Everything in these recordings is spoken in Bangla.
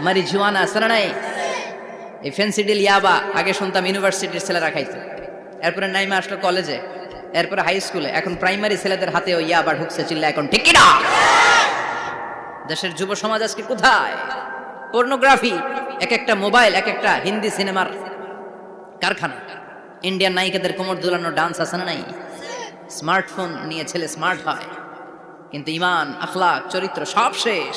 মারি জুয়ানা নাই। এই ফেন্সিডিল ইয়াবা, আগে শুনতাম ইউনিভার্সিটির ছেলেরা খাইতো। এরপরে নাইমা আসলো কলেজে। এরপরে হাই স্কুলে। এখন প্রাইমারি ছেলেদের হাতেও ইয়াবা ঢুকছে চিল্লা এখন, ঠিক না? দেশের যুব সমাজ আজকে কোথায়? পর্নোগ্রাফি, এক একটা মোবাইল, এক একটা হিন্দি সিনেমার কারখানা। ইন্ডিয়ান নায়িকাদের কোমর দুলানো ডান্স আছে না নাই? স্মার্টফোন নিয়ে ছেলে স্মার্ট হয়। কিন্তু ইমান আখলাক চরিত্র সব শেষ।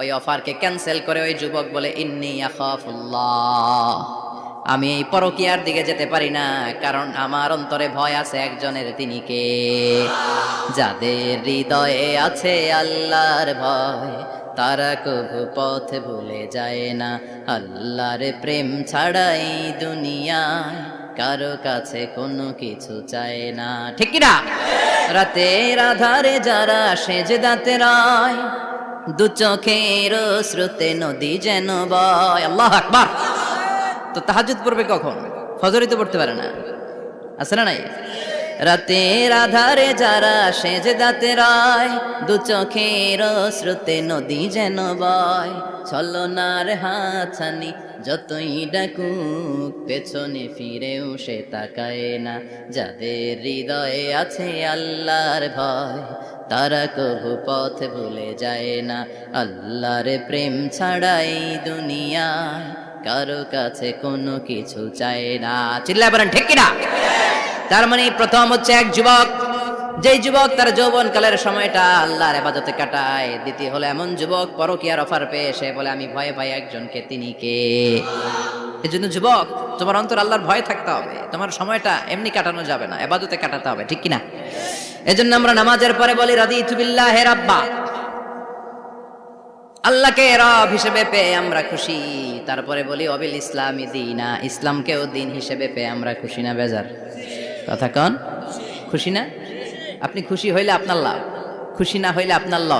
ওই অফারকে ক্যান্সেল করে ওই যুবক বলে, ইন্নি আমি এই পরকিয়ার দিকে যেতে পারি না, কারণ আমার অন্তরে ভয় আছে একজনের তিনি কে? যাদের হৃদয়ে আছে আল্লাহর ভয়, তারা কবু পথ ভুলে যায় না। আল্লাহর প্রেম ছাড়াই দুনিয়ায় কারও কাছে কোনো কিছু চায় না। ঠিক না রাতের আধারে যারা সেজে দাঁতে রায় দু চোখের স্রোতে নদী যেন বয়। আল্লাহ আকবার। তো তাহাজুদ পড়বে কখন? ফজরই তো পড়তে পারে না। আছে না নাই? রাতের আধারে যারা সেজে দাঁতে রায়, দু চোখের স্রোতে নদী যেন বয়। ছলনার হাছানি যতই ডাকুক, পেছনে ফিরেও সে তাকায় না। যাদের হৃদয়ে আছে আল্লাহর ভয়, তারা কবু পথ ভুলে যায় না। আল্লাহর প্রেম ছাড়াই দুনিয়ায় কারও কাছে কোনো কিছু চায় না। চিল্লা বলেন, ঠিক কিনা? তার মানে প্রথম হচ্ছে এক যুবক। যেই যুবক তার যৌবন কালের সময়টা আল্লাহর আবাদতে কাটায়। দ্বিতীয় হলো এমন যুবক পরকিয়ার অফার পেয়ে সে বলে, আমি ভয়ে পাই একজনকে, তিনি কে? এই জন্য যুবক, তোমার অন্তর আল্লাহর ভয় থাকতে হবে। তোমার সময়টা এমনি কাটানো যাবে না, এবাদতে কাটাতে হবে, ঠিক কিনা? এজন্য আমরা নামাজের পরে বলি রাদি তুবিল্লাহ হে রাব্বা। আল্লাহকে রব হিসেবে পেয়ে আমরা খুশি। তারপরে বলি, অবিল ইসলামী দিনা। ইসলামকেও দিন হিসেবে পেয়ে আমরা খুশি না, বেজার। কথা কন? খুশি না? আপনি খুশি হইলে আপনার লাভ। খুশি না হইলে আপনার লস।